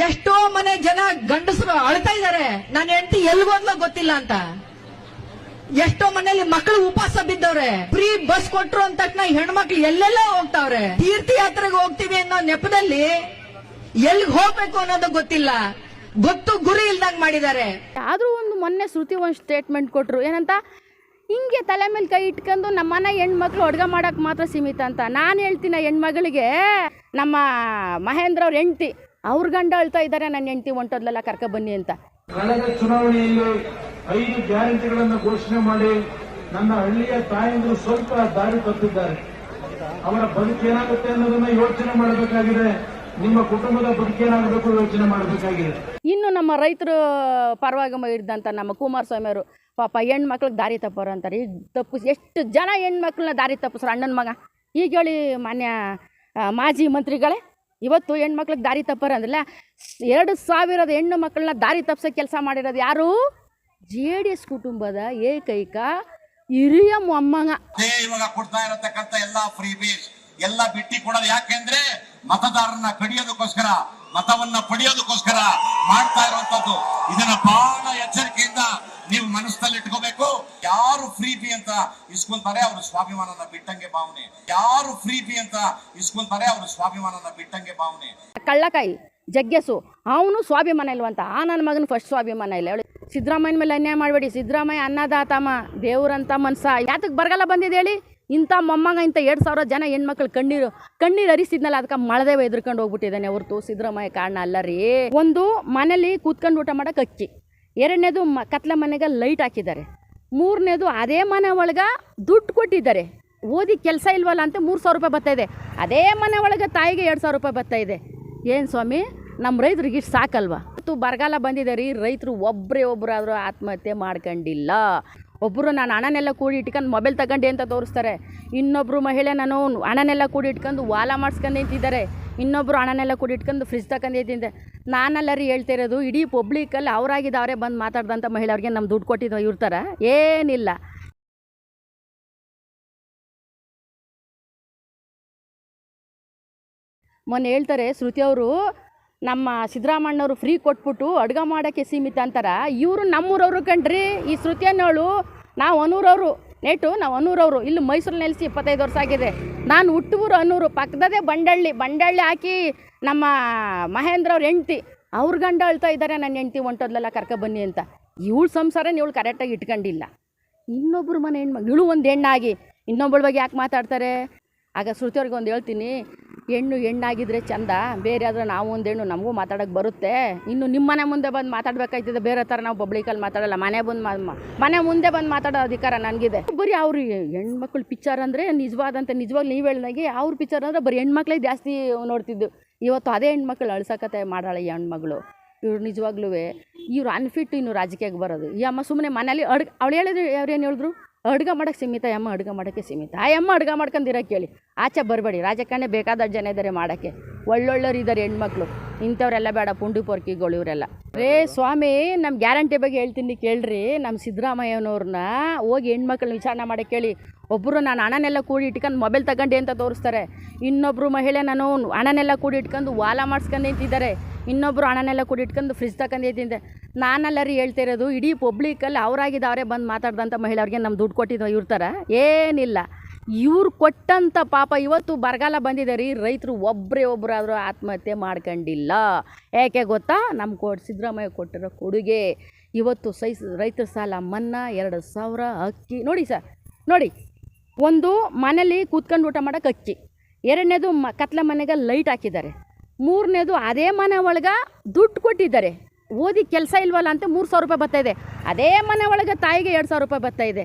ಎಷ್ಟೋ ಮನೆ ಜನ ಗಂಡಸರು ಅಳ್ತಾ ಇದ್ದಾರೆ ನನ್ನ ಹೆಂಡತಿ ಎಲ್ಗೋದ್ಲೋ ಗೊತ್ತಿಲ್ಲ ಅಂತ. ಎಷ್ಟೋ ಮನೆಯಲ್ಲಿ ಮಕ್ಕಳು ಉಪವಾಸ ಬಿದ್ದವ್ರೆ. ಫ್ರೀ ಬಸ್ ಕೊಟ್ರು ಅಂತ ತಕ್ಷಣ ಹೆಣ್ಮಕ್ಳು ಎಲ್ಲೆಲ್ಲ ಹೋಗ್ತಾವ್ರೆ. ತೀರ್ಥಯಾತ್ರೆಗೆ ಹೋಗ್ತೀವಿ ಅನ್ನೋ ನೆಪದಲ್ಲಿ ಎಲ್ಲಿಗೆ ಹೋಗ್ಬೇಕು ಅನ್ನೋದು ಗೊತ್ತಿಲ್ಲ. ಗೊತ್ತು ಗುರಿ ಇಲ್ದಂಗ್ ಮಾಡಿದ್ದಾರೆ. ಆದರೂ ಒಂದು ಮೊನ್ನೆ ಶ್ರುತಿ ಒಂದು ಸ್ಟೇಟ್ಮೆಂಟ್ ಕೊಟ್ಟರು ಏನಂತ? ಹಿಂಗೆ ತಲೆ ಮೇಲೆ ಕೈ ಇಟ್ಕೊಂಡು ನಮ್ಮ ಮನೆ ಹೆಣ್ಮಕ್ಳು ಅಡುಗೆ ಮಾಡೋಕೆ ಮಾತ್ರ ಸೀಮಿತ ಅಂತ. ನಾನು ಹೇಳ್ತೀನಿ ಹೆಣ್ಮಗಳಿಗೆ ನಮ್ಮ ಮಹೇಂದ್ರ ಅವ್ರ ಹೆಂಡ್ತಿ. ಅವ್ರ ಗಂಡ ಅಳ್ತಾ ಇದ್ದಾರೆ ನನ್ನ ಹೆಂಡತಿ ಹೊಂಟೋದ್ಲೆಲ್ಲ ಕರ್ಕ ಬನ್ನಿ ಅಂತ. ಕಳೆದ ಚುನಾವಣೆಯಲ್ಲಿ ಐದು ಗ್ಯಾರಂಟಿಗಳನ್ನು ಘೋಷಣೆ ಮಾಡಿ ನನ್ನ ಹಳ್ಳಿಯ ತಾಯಂದಿರು ಸ್ವಲ್ಪ ದಾರಿ ತಪ್ಪಿದ್ದಾರೆ. ಅವರ ಬದುಕೇನಾಗುತ್ತೆ ಅನ್ನೋದನ್ನ ಯೋಚನೆ ಮಾಡಬೇಕಾಗಿದೆ. ನಿಮ್ಮ ಕುಟುಂಬದ ಬದುಕೇನಾಗಬೇಕು ಯೋಚನೆ ಮಾಡಬೇಕಾಗಿದೆ. ಇನ್ನು ನಮ್ಮ ರೈತರು ಪರವಾಗಿ ಇದ್ದಂಥ ನಮ್ಮ ಕುಮಾರಸ್ವಾಮಿ ಅವರು ಪಾಪ ಹೆಣ್ಮಕ್ಳಿಗೆ ದಾರಿ ತಪ್ಪೋರು ಅಂತಾರೆ. ಈಗ ತಪ್ಪಿಸ್ ಎಷ್ಟು ಜನ ಹೆಣ್ಮಕ್ಳನ್ನ ದಾರಿ ತಪ್ಪಿಸ್ರು ಅಣ್ಣನ ಮಗ? ಈಗ ಹೇಳಿ ಮಾನ್ಯ ಮಾಜಿ ಮಂತ್ರಿಗಳೇ ಇವತ್ತು ಹೆಣ್ಮಕ್ಳಿಗೆ ದಾರಿ ತಪ್ಪರ ಅಂದ್ರಲ್ಲ, ಎರಡು ಸಾವಿರದ ಹೆಣ್ಣು ಮಕ್ಕಳನ್ನ ದಾರಿ ತಪ್ಪಿಸೋ ಕೆಲಸ ಮಾಡಿರೋದು ಯಾರು? ಜೆ ಡಿ ಎಸ್ ಕುಟುಂಬದ ಏಕೈಕ ಹಿರಿಯ ಮೊಮ್ಮಗ. ಇವಾಗ ಕೊಡ್ತಾ ಇರತಕ್ಕಂತ ಎಲ್ಲಾ ಫ್ರೀ ಬಿಟ್ಟಿ ಕೊಡೋದು ಯಾಕೆಂದ್ರೆ ಮತದಾರರನ್ನ ಕಡಿಯೋದಕ್ಕೋಸ್ಕರ ಮತವನ್ನ ಪಡೆಯೋದಕ್ಕೋಸ್ಕರ ಮಾಡ್ತಾ ಇರುವಂತದ್ದು. ಇದನ್ನ ಬಹಳ ಎಚ್ಚರಿಕೆಯಿಂದ ನೀವು ಮನಸ್ಸಲ್ಲಿ ಇಟ್ಕೋಬೇಕು. ಯಾರು ಫ್ರೀ ಬಿ ಅಂತ ಇಸ್ಕೊಂತಾರೆ ಅವರು ಸ್ವಾಭಿಮಾನನ ಬಿಟ್ಟಂಗೆ ಭಾವನೆ. ಯಾರು ಫ್ರೀ ಬಿ ಅಂತ ಇಸ್ಕೊಂತಾರೆ ಅವರು ಸ್ವಾಭಿಮಾನನ ಬಿಟ್ಟಂಗೆ ಭಾವನೆ. ಕಳ್ಳಕಾಯಿ, ಜಗ್ಗೆಸು, ಅವನು ಸ್ವಾಭಿಮಾನ ಇಲ್ವಂತ. ಆ ನನ್ನ ಮಗನ ಫಸ್ಟ್ ಸ್ವಾಭಿಮಾನ ಇಲ್ಲ. ಹೇಳಿ, ಸಿದ್ದರಾಮಯ್ಯನ ಮೇಲೆ ಅನ್ಯಾಯ ಮಾಡಬೇಡಿ. ಸಿದ್ದರಾಮಯ್ಯ ಅನ್ನದಾತಮ್ಮ, ದೇವ್ರಂತ ಮನ್ಸ ಯಾತಕ್ಕೆ ಬರಗಾಲ ಬಂದಿದೆ ಹೇಳಿ? ಇಂಥ ಮೊಮ್ಮಗ ಇಂಥ ಎರಡು ಸಾವಿರ ಜನ ಹೆಣ್ಮಕ್ಳು ಕಣ್ಣೀರು ಕಣ್ಣೀರು ಹರಿಸಿದ್ನಲ್ಲ, ಅದಕ್ಕೆ ಮಳದೇವ ಎದ್ಕೊಂಡು ಹೋಗ್ಬಿಟ್ಟಿದ್ದಾನೆ ಹೊರ್ತು ಸಿದ್ದರಾಮಯ್ಯ, ಕಾರಣ ಅಲ್ಲ ರೀ. ಒಂದು ಮನೇಲಿ ಕೂತ್ಕೊಂಡು ಊಟ ಮಾಡೋಕೆ ಅಕ್ಕಿ, ಎರಡನೇದು ಮ, ಕತ್ಲ ಮನೆಗೆ ಲೈಟ್ ಹಾಕಿದ್ದಾರೆ, ಮೂರನೇದು ಅದೇ ಮನೆ ಒಳಗೆ ದುಡ್ಡು ಕೊಟ್ಟಿದ್ದಾರೆ. ಓದಿ ಕೆಲಸ ಇಲ್ವಲ್ಲ ಅಂತ ಮೂರು ಸಾವಿರ ರೂಪಾಯಿ ಬರ್ತಾಯಿದೆ ಅದೇ ಮನೆ ಒಳಗೆ ತಾಯಿಗೆ ಎರಡು ಸಾವಿರ ರೂಪಾಯಿ ಬರ್ತಾಯಿದೆ ಏನು ಸ್ವಾಮಿ? ನಮ್ಮ ರೈತರಿಗೆ ಇಷ್ಟು ಸಾಕಲ್ವಾ? ಇವತ್ತು ಬರಗಾಲ ಬಂದಿದೆ ರೀ, ರೈತರು ಒಬ್ಬರೇ ಒಬ್ಬರಾದರೂ ಆತ್ಮಹತ್ಯೆ ಮಾಡ್ಕೊಂಡಿಲ್ಲ. ಒಬ್ಬರು ನಾನು ಹಣನೆಲ್ಲ ಕೂಡಿ ಇಟ್ಕೊಂಡು ಮೊಬೈಲ್ ತಗೊಂಡೆ ಅಂತ ತೋರಿಸ್ತಾರೆ. ಇನ್ನೊಬ್ಬರು ಮಹಿಳೆ ನಾನು ಹಣನೆಲ್ಲ ಕೂಡಿ ಇಟ್ಕೊಂಡು ವಾಲ ಮಾಡಿಸ್ಕೊಂಡು ನಿಂತಿದ್ದಾರೆ. ಇನ್ನೊಬ್ಬರು ಹಣನೆಲ್ಲ ಕೂಡಿ ಇಟ್ಕೊಂಡು ಫ್ರಿಜ್ ತಗೊಂಡು ಇದ್ದಿದ್ದೆ ನಾನಲ್ಲ ರೀ ಹೇಳ್ತಾ ಇರೋದು, ಇಡೀ ಪಬ್ಲಿಕಲ್ಲಿ ಅವರಾಗಿದ್ದು ಅವರೇ ಬಂದು ಮಾತಾಡ್ದಂಥ ಮಹಿಳೆಯವ್ರಿಗೆ ನಮ್ಮ ದುಡ್ಡು ಕೊಟ್ಟಿದ್ದು ಇರ್ತಾರೆ ಏನಿಲ್ಲ. ಮೊನ್ನೆ ಹೇಳ್ತಾರೆ, ಶ್ರುತಿ ಅವರು ನಮ್ಮ ಸಿದ್ದರಾಮಣ್ಣವರು ಫ್ರೀ ಕೊಟ್ಬಿಟ್ಟು ಅಡುಗೆ ಮಾಡೋಕ್ಕೆ ಸೀಮಿತ ಅಂತಾರ. ಇವರು ನಮ್ಮೂರವರು ಕಣ್ರಿ, ಈ ಶ್ರುತಿ ಅನ್ನೋಳು ನಾವು ಅನೂರವರು. ನೇಟು ನಾವು ಅನೂರವರು. ಇಲ್ಲಿ ಮೈಸೂರು ನೆಲೆಸಿ ಇಪ್ಪತ್ತೈದು ವರ್ಷ ಆಗಿದೆ. ನಾನು ಹುಟ್ಟೂರು ಅನೂರು, ಪಕ್ಕದದೇ ಬಂಡಳ್ಳಿ. ಬಂಡಳ್ಳಿ ಹಾಕಿ ನಮ್ಮ ಮಹೇಂದ್ರ ಅವ್ರ ಹೆಂಡ್ತಿ, ಅವ್ರ ಗಂಡ ಅಳ್ತಾ ಇದ್ದಾರೆ ನನ್ನ ಹೆಂಡ್ತಿ ಕರ್ಕೊ ಬನ್ನಿ ಅಂತ. ಇವಳು ಸಂಸಾರನ ಇವಳು ಕರೆಕ್ಟಾಗಿ ಇಟ್ಕೊಂಡಿಲ್ಲ. ಇನ್ನೊಬ್ಬರು ಮನೆ ಹೆಣ್ಮ ಇಳು ಒಂದು ಹೆಣ್ಣಾಗಿ ಇನ್ನೊಬ್ಬಳ ಬಗ್ಗೆ ಯಾಕೆ ಮಾತಾಡ್ತಾರೆ? ಆಗ ಶ್ರುತಿಯವ್ರಿಗೆ ಒಂದು ಹೇಳ್ತೀನಿ ಹೆಣ್ಣು ಹೆಣ್ಣಾಗಿದ್ರೆ ಚಂದ, ಬೇರೆ ಆದ್ರೆ ನಾವು ಒಂದು ಹೆಣ್ಣು ನಮಗೂ ಮಾತಾಡೋಕ್ಕೆ ಬರುತ್ತೆ. ಇನ್ನು ನಿಮ್ಮ ಮನೆ ಮುಂದೆ ಬಂದು ಮಾತಾಡ್ಬೇಕಾಯ್ತದೆ, ಬೇರೆ ಥರ ನಾವು ಪಬ್ಲಿಕಲ್ಲಿ ಮಾತಾಡಲ್ಲ, ಮನೆ ಬಂದು ಮನೆ ಮುಂದೆ ಬಂದು ಮಾತಾಡೋ ಅಧಿಕಾರ ನನಗಿದೆ. ಬರೀ ಅವರು ಹೆಣ್ಮಕ್ಳು ಪಿಕ್ಚರ್ ಅಂದರೆ ನಿಜವಾದಂಥ ನಿಜವಾಗ್ಲೂ ನೀವು ಹೇಳಿದಾಗೆ ಅವ್ರ ಪಿಕ್ಚರ್ ಅಂದರೆ ಬರೀ ಹೆಣ್ಮಕ್ಳೇ ಜಾಸ್ತಿ ನೋಡ್ತಿದ್ದು. ಇವತ್ತು ಅದೇ ಹೆಣ್ಮಕ್ಳು ಅಳ್ಸಕತ್ತೆ ಮಾಡಾಳ ಈ ಹೆಣ್ಮಗಳು. ಇವ್ರು ನಿಜವಾಗ್ಲೂ ಇವ್ರು ಅನ್ಫಿಟ್ ಇನ್ನು ರಾಜಕೀಯಕ್ಕೆ ಬರೋದು. ಈ ಅಮ್ಮ ಸುಮ್ಮನೆ ಮನೇಲಿ ಅಡ್ಗೆ, ಅವಳು ಹೇಳಿದ್ರು ಅವ್ರೇನು ಹೇಳಿದ್ರು? ಅಡ್ಗೆ ಮಾಡೋಕ್ಕೆ ಸೀಮಿತ ಅಮ್ಮ ಅಡ್ಗೆ ಮಾಡೋಕ್ಕೆ ಸೀಮಿತ. ಆ ಅಮ್ಮ ಅಡುಗೆ ಮಾಡ್ಕೊಂಡಿರೋ ಕೇಳಿ. ಆಚೆ ಬರಬೇಡಿ. ರಾಜಕಾರಣೆ ಬೇಕಾದಷ್ಟು ಜನ ಇದ್ದಾರೆ ಮಾಡೋಕ್ಕೆ. ಒಳ್ಳೊಳ್ಳೋರು ಇದ್ದಾರೆ ಹೆಣ್ಮಕ್ಳು. ಇಂಥವ್ರೆಲ್ಲ ಬೇಡ, ಪುಂಡಿ ಪೊರ್ಕಿಗಳು ಇವರೆಲ್ಲ. ರೇ ಸ್ವಾಮಿ ನಮ್ಮ ಗ್ಯಾರಂಟಿ ಬಗ್ಗೆ ಹೇಳ್ತೀನಿ ಕೇಳ್ರಿ. ನಮ್ಮ ಸಿದ್ದರಾಮಯ್ಯನವ್ರನ್ನ ಹೋಗಿ ಹೆಣ್ಮಕ್ಳನ್ನ ವಿಚಾರಣೆ ಮಾಡಿ ಕೇಳಿ. ಒಬ್ಬರು ನಾನು ಹಣನೆಲ್ಲ ಕೂಡಿ ಇಟ್ಕೊಂಡು ಮೊಬೈಲ್ ತಗೊಂಡೆ ಅಂತ ತೋರಿಸ್ತಾರೆ. ಇನ್ನೊಬ್ಬರು ಮಹಿಳೆ ನಾನು ಹಣನೆಲ್ಲ ಕೂಡಿ ಇಟ್ಕೊಂಡು ವಾಲ ಮಾಡಿಸ್ಕೊಂಡು ನಿಂತಿದ್ದಾರೆ. ಇನ್ನೊಬ್ಬರು ಹಣನೆಲ್ಲ ಕೂಡಿ ಇಟ್ಕೊಂಡು ಫ್ರಿಜ್ ತಗೊಂಡು ನಾನೆಲ್ಲ ರೀ ಹೇಳ್ತಾ ಇರೋದು, ಇಡೀ ಪಬ್ಲಿಕಲ್ಲಿ ಅವರಾಗಿದ್ದು ಅವರೇ ಬಂದು ಮಾತಾಡ್ದಂಥ ಮಹಿಳೆಯವ್ರಿಗೆ ನಮ್ಮ ದುಡ್ಡು ಕೊಟ್ಟಿದ್ದು ಥರ ಏನಿಲ್ಲ. ಇವ್ರು ಕೊಟ್ಟಂಥ ಪಾಪ ಇವತ್ತು ಬರಗಾಲ ಬಂದಿದೆ ರೀ, ರೈತರು ಒಬ್ಬರೇ ಒಬ್ಬರಾದರೂ ಆತ್ಮಹತ್ಯೆ ಮಾಡ್ಕೊಂಡಿಲ್ಲ. ಯಾಕೆ ಗೊತ್ತಾ? ನಮ್ಮ ಕೊ ಸಿದ್ದರಾಮಯ್ಯ ಕೊಟ್ಟಿರೋ ಕೊಡುಗೆ. ಇವತ್ತು ಸೈ ರೈತರ ಸಾಲ ಮನ್ನಾ ಎರಡು ಸಾವಿರ ಅಕ್ಕಿ. ನೋಡಿ ಸರ್, ನೋಡಿ. ಒಂದು ಮನೇಲಿ ಕೂತ್ಕೊಂಡು ಊಟ ಮಾಡೋಕೆ ಅಕ್ಕಿ. ಎರಡನೇದು ಮ, ಕತ್ಲ ಮನೆಗೆ ಲೈಟ್ ಹಾಕಿದ್ದಾರೆ. ಮೂರನೇದು ಅದೇ ಮನೆ ಒಳಗೆ ದುಡ್ಡು ಕೊಟ್ಟಿದ್ದಾರೆ. ಓದಿ ಕೆಲಸ ಇಲ್ವಲ್ಲ ಅಂತ ಮೂರು ಸಾವಿರ ರೂಪಾಯಿ ಬರ್ತಾಯಿದೆ ಅದೇ ಮನೆ ಒಳಗೆ ತಾಯಿಗೆ ಎರಡು ಸಾವಿರ ರೂಪಾಯಿ ಬರ್ತಾಯಿದೆ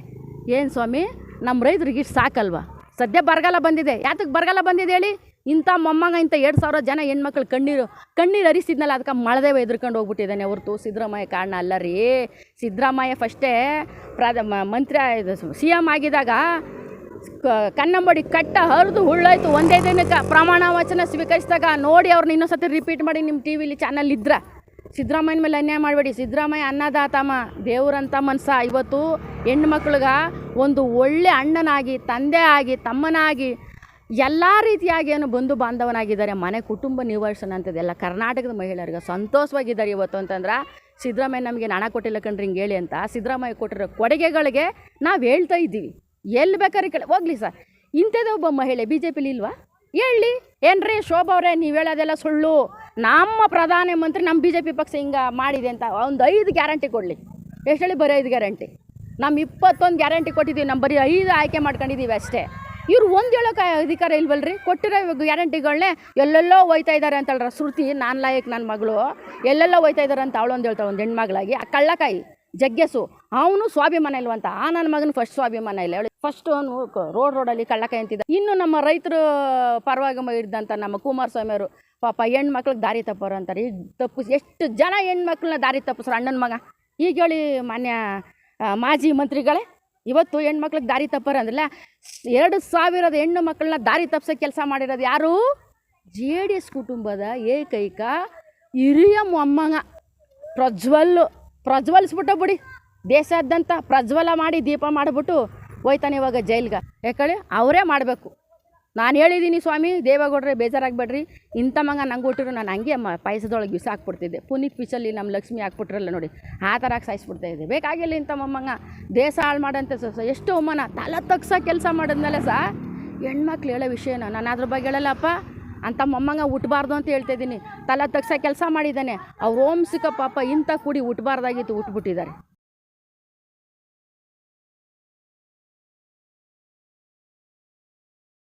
ಏನು ಸ್ವಾಮಿ ನಮ್ಮ ರೈತರಿಗೆ ಇಷ್ಟು ಸಾಕಲ್ವಾ? ಸದ್ಯ ಬರಗಾಲ ಬಂದಿದೆ. ಯಾತಕ್ಕೆ ಬರಗಾಲ ಬಂದಿದೆ ಹೇಳಿ? ಇಂಥ ಮೊಮ್ಮಗ, ಇಂಥ ಎರಡು ಸಾವಿರ ಜನ ಹೆಣ್ಮಕ್ಳು ಕಣ್ಣೀರು ಕಣ್ಣೀರು ಹರಿಸಿದ್ನಲ್ಲ, ಅದಕ್ಕೆ ಮಳದೇವ ಎದುರ್ಕೊಂಡು ಹೋಗ್ಬಿಟ್ಟಿದ್ದಾನೆ ಹೊರತು ಸಿದ್ದರಾಮಯ್ಯ ಕಾರಣ ಅಲ್ಲ ರೀ. ಸಿದ್ದರಾಮಯ್ಯ ಫಸ್ಟೇ ಪ್ರಾಧ ಮಂತ್ರಿ ಸಿ ಎಂ ಆಗಿದಾಗ ಕನ್ನಂಬಡಿ ಕಟ್ಟ ಹರಿದು ಹುಳ್ಳಾಯ್ತು. ಒಂದೇ ದಿನಕ್ಕೆ ಪ್ರಮಾಣ ವಚನ ಸ್ವೀಕರಿಸಿದಾಗ ನೋಡಿ ಅವ್ರನ್ನ ಇನ್ನೊಂದ್ಸತಿ ರಿಪೀಟ್ ಮಾಡಿ ನಿಮ್ಮ ಟಿ ವಿಲಿ ಚಾನಲ್ ಇದ್ರ. ಸಿದ್ದರಾಮಯ್ಯನ ಮೇಲೆ ಅನ್ಯಾಯ ಮಾಡಬೇಡಿ. ಸಿದ್ದರಾಮಯ್ಯ ಅನ್ನದಾತಮ್ಮ, ದೇವರಂತ ಮನ್ಸ ಇವತ್ತು ಹೆಣ್ಣು ಮಕ್ಳಿಗೆ ಒಂದು ಒಳ್ಳೆ ಅಣ್ಣನಾಗಿ, ತಂದೆ ಆಗಿ, ತಮ್ಮನಾಗಿ ಎಲ್ಲ ರೀತಿಯಾಗಿ ಏನು ಬಂಧು ಬಾಂಧವನಾಗಿದ್ದಾರೆ. ಮನೆ ಕುಟುಂಬ ನಿವಾರಿಸೋಣ ಅಂತದೆಲ್ಲ ಕರ್ನಾಟಕದ ಮಹಿಳೆಯರಿಗೆ ಸಂತೋಷವಾಗಿದ್ದಾರೆ ಇವತ್ತು ಅಂತಂದ್ರೆ ಸಿದ್ದರಾಮಯ್ಯ ನಮಗೆ ಹಣ ಕೊಟ್ಟಿಲ್ಲ ಕಣ್ರಿ ಹಿಂಗೆ ಹೇಳಿ ಅಂತ ಸಿದ್ದರಾಮಯ್ಯ ಕೊಟ್ಟಿರೋ ಕೊಡುಗೆಗಳಿಗೆ ನಾವು ಹೇಳ್ತಾ ಇದ್ದೀವಿ. ಎಲ್ಲಿ ಬೇಕಾದ್ರೆ ಕೇಳಿ, ಹೋಗ್ಲಿ ಸರ್. ಇಂಥದ್ದು ಒಬ್ಬ ಮಹಿಳೆ ಬಿ ಜೆ ಪಿಲಿ ಇಲ್ವಾ? ಹೇಳಿ. ಏನ್ರಿ, ಶೋಭಾ ಅವರೇ, ನೀವು ಹೇಳೋದೆಲ್ಲ ಸುಳ್ಳು. ನಮ್ಮ ಪ್ರಧಾನಮಂತ್ರಿ ನಮ್ಮ ಬಿ ಜೆ ಪಿ ಪಕ್ಷ ಹಿಂಗೆ ಮಾಡಿದೆ ಅಂತ ಒಂದು ಐದು ಗ್ಯಾರಂಟಿ ಕೊಡಲಿ. ಎಷ್ಟು ಹೇಳಿ ಬರೀ ಐದು ಗ್ಯಾರಂಟಿ? ನಮ್ಮ ಇಪ್ಪತ್ತೊಂದು ಗ್ಯಾರಂಟಿ ಕೊಟ್ಟಿದ್ದೀವಿ ನಮ್ಮ ಬರೀ ಐದು ಆಯ್ಕೆ ಮಾಡ್ಕೊಂಡಿದ್ದೀವಿ ಅಷ್ಟೇ. ಇವ್ರು ಒಂದು ಹೇಳೋಕೆ ಅಧಿಕಾರ ಇಲ್ವಲ್ರಿ? ಕೊಟ್ಟಿರೋ ಗ್ಯಾರಂಟಿಗಳನ್ನೇ ಎಲ್ಲೆಲ್ಲೋ ಹೋಯ್ತಾ ಇದ್ದಾರೆ ಅಂತಳ್ರ ಶ್ರುತಿ, ನಾನು ಲಾಯಕ್ ನನ್ನ ಮಗಳು. ಎಲ್ಲೆಲ್ಲೋ ಹೋಯ್ತಾ ಇದ್ದಾರೆ ಅಂತ ಅವಳೊಂದು ಹೇಳ್ತಾಳೆ, ಒಂದು ಹೆಣ್ಮಗಳಾಗಿ. ಆ ಕಳ್ಳಕಾಯಿ. ಜಗ್ಗೆಸು. ಅವನು ಸ್ವಾಭಿಮಾನ ಇಲ್ವಂತ. ಆ ನನ್ನ ಮಗನ ಫಸ್ಟ್ ಸ್ವಾಭಿಮಾನ ಇಲ್ಲ. ಹೇಳಿ ಫಸ್ಟ್ ಅವನು ರೋಡ್ ರೋಡಲ್ಲಿ ಕಳ್ಳಕಾಯಿ ಅಂತಿದ್ದ ಇನ್ನು ನಮ್ಮ ರೈತರು ಪರವಾಗಿ ಇದ್ದಂಥ ನಮ್ಮ ಕುಮಾರಸ್ವಾಮಿ ಅವರು, ಪಾಪ ಹೆಣ್ಮಕ್ಳಿಗೆ ದಾರಿ ತಪ್ಪೋರು ಅಂತಾರೆ. ಈಗ ತಪ್ಪಿಸಿ, ಎಷ್ಟು ಜನ ಹೆಣ್ಮಕ್ಳನ್ನ ದಾರಿ ತಪ್ಪಿಸ್ರು ಅಣ್ಣನ ಮಗ. ಈಗ ಹೇಳಿ ಮಾನ್ಯ ಮಾಜಿ ಮಂತ್ರಿಗಳೇ, ಇವತ್ತು ಹೆಣ್ಮಕ್ಳಿಗೆ ದಾರಿ ತಪ್ಪರು ಅಂದ್ರಲ್ಲ, ಎರಡು ಸಾವಿರದ ಹೆಣ್ಣು ಮಕ್ಕಳನ್ನ ದಾರಿ ತಪ್ಪಿಸೋ ಕೆಲಸ ಮಾಡಿರೋದು ಯಾರು? ಜೆ ಡಿ ಎಸ್ ಕುಟುಂಬದ ಏಕೈಕ ಹಿರಿಯ ಮೊಮ್ಮಗ ಪ್ರಜ್ವಲ್ ಪ್ರಜ್ವಲಿಸ್ಬಿಟ್ಟು ಬಿಡಿ. ದೇಶಾದ್ಯಂತ ಪ್ರಜ್ವಲ ಮಾಡಿ ದೀಪ ಮಾಡಿಬಿಟ್ಟು ಹೋಯ್ತಾನೆ ಇವಾಗ ಜೈಲ್ಗೆ. ಯಾಕಳಿ ಅವರೇ ಮಾಡಬೇಕು. ನಾನು ಹೇಳಿದ್ದೀನಿ ಸ್ವಾಮಿ, ದೇವೇಗೌಡ್ರೆ ಬೇಜಾರಾಗಬೇಡ್ರಿ. ಇಂಥ ಮಂಗ ನಂಗೆ ಹುಟ್ಟಿರು ನಾನು ಹಂಗೆ ಮ ಪಾಯಸದೊಳಗೆ ಬಿಸಿ ಹಾಕ್ಬಿಡ್ತಿದ್ದೆ. ಪುನೀತ್ ಪಿಚಲ್ಲಿ ನಮ್ಮ ಲಕ್ಷ್ಮಿ ಹಾಕ್ಬಿಟ್ರಲ್ಲ ನೋಡಿ, ಆ ಥರ ಸಾಯಿಸ್ಬಿಡ್ತಾ ಇದ್ದೆ. ಬೇಕಾಗಿಲ್ಲ ಇಂಥ ಮೊಮ್ಮಂಗ ದೇಶ ಹಾಳು ಮಾಡಂತೆ ಸ ಎಷ್ಟು ಅವಮಾನ. ತಲೆ ತಗ್ಸ ಕೆಲಸ ಮಾಡಿದ್ಮೇಲೆ ಸಹ ಹೆಣ್ಮಕ್ಳು ಹೇಳೋ ವಿಷಯನ. ನಾನು ಅದ್ರ ಬಗ್ಗೆ ಹೇಳಲ್ಲಪ್ಪ. ಅಂಥ ಮೊಮ್ಮಂಗ ಉಟ್ಬಾರ್ದು ಅಂತ ಹೇಳ್ತಾ ಇದ್ದೀನಿ. ತಲೆ ತಗ್ಸೋ ಕೆಲಸ ಮಾಡಿದ್ದಾನೆ. ಅವ್ರ ಸಿಕ್ಕ ಪಾಪ ಇಂಥ ಕುಡಿ ಉಟ್ಬಾರ್ದಾಗಿತ್ತು ಹುಟ್ಬಿಟ್ಟಿದ್ದಾರೆ.